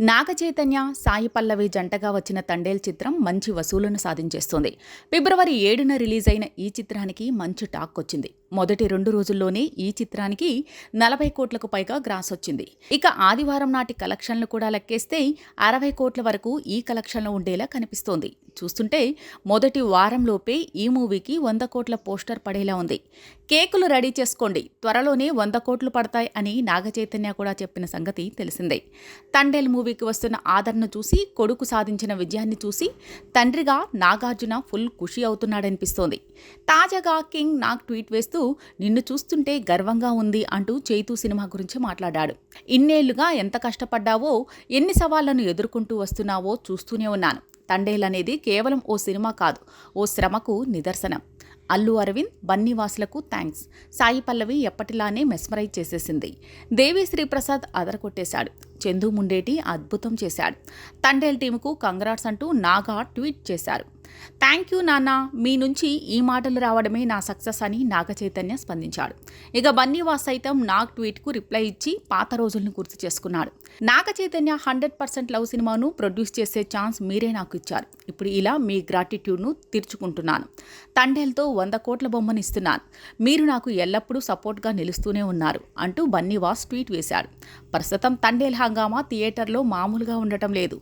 నాగ చైతన్య సాయి పల్లవి జంటగా వచ్చిన తండేల్ చిత్రం మంచి వసూలను సాధించేస్తుంది. ఫిబ్రవరి ఏడున రిలీజ్ అయిన ఈ చిత్రానికి మంచి టాక్ వచ్చింది. మొదటి రెండు రోజుల్లోనే ఈ చిత్రానికి నలభై కోట్లకు పైగా గ్రాస్ వచ్చింది. ఇక ఆదివారం నాటి కలెక్షన్లు కూడా లెక్కేస్తే అరవై కోట్ల వరకు ఈ కలెక్షన్లు ఉండేలా కనిపిస్తోంది. చూస్తుంటే మొదటి వారంలోపే ఈ మూవీకి వంద కోట్ల పోస్టర్ పడేలా ఉంది. కేకులు రెడీ చేసుకోండి. త్వరలోనే వంద కోట్లు పడతాయి అని నాగచైతన్య కూడా చెప్పిన సంగతి తెలిసిందే. తండేల్ మూవీకి వస్తున్న ఆదరణ చూసి కొడుకు సాధించిన విజయాన్ని చూసి తండ్రిగా నాగార్జున ఫుల్ ఖుషి అవుతున్నాడనిపిస్తోంది. తాజాగా కింగ్ నాగ్ ట్వీట్ వేస్తూ నిన్ను చూస్తుంటే గర్వంగా ఉంది అంటూ చైతూ సినిమా గురించి మాట్లాడాడు. ఇన్నేళ్ళుగా ఎంత కష్టపడ్డావో ఎన్ని సవాళ్ళను ఎదుర్కొంటూ వస్తున్నావో చూస్తూనే ఉన్నాను. తండేల్ అనేది కేవలం ఓ సినిమా కాదు ఓ శ్రమకు నిదర్శనం. అల్లు అరవింద్ బన్నీవాసులకు థ్యాంక్స్ సాయి పల్లవి ఎప్పటిలానే మెస్మరైజ్ చేసేసింది. దేవి శ్రీప్రసాద్ అదరకొట్టేశాడు చందు ముండేటి అద్భుతం చేశాడు. తండేల్ టీముకు కంగ్రాట్స్ అంటూ నాగా ట్వీట్ చేశారు. థ్యాంక్ యూ నాన్న మీ నుంచి ఈ మాటలు రావడమే నా సక్సెస్ అని నాగ చైతన్య స్పందించాడు. ఇక బన్నీవాస్ సైతం నాగ్ ట్వీట్కు రిప్లై ఇచ్చి పాత రోజులను గుర్తు చేసుకున్నాడు. Naga Chaitanya hundred percent love సినిమాను ప్రొడ్యూస్ చేసే ఛాన్స్ మీరే నాకు ఇచ్చారు. ఇప్పుడు ఇలా మీ గ్రాటిట్యూడ్ను తీర్చుకుంటున్నాను. తండేల్తో వంద కోట్ల బొమ్మను ఇస్తున్నాను. మీరు నాకు ఎల్లప్పుడూ సపోర్ట్గా నిలుస్తూనే ఉన్నారు అంటూ బన్నీవాస్ ట్వీట్ వేశాడు. ప్రస్తుతం తండేల్ హంగామా థియేటర్లో మామూలుగా ఉండటం లేదు.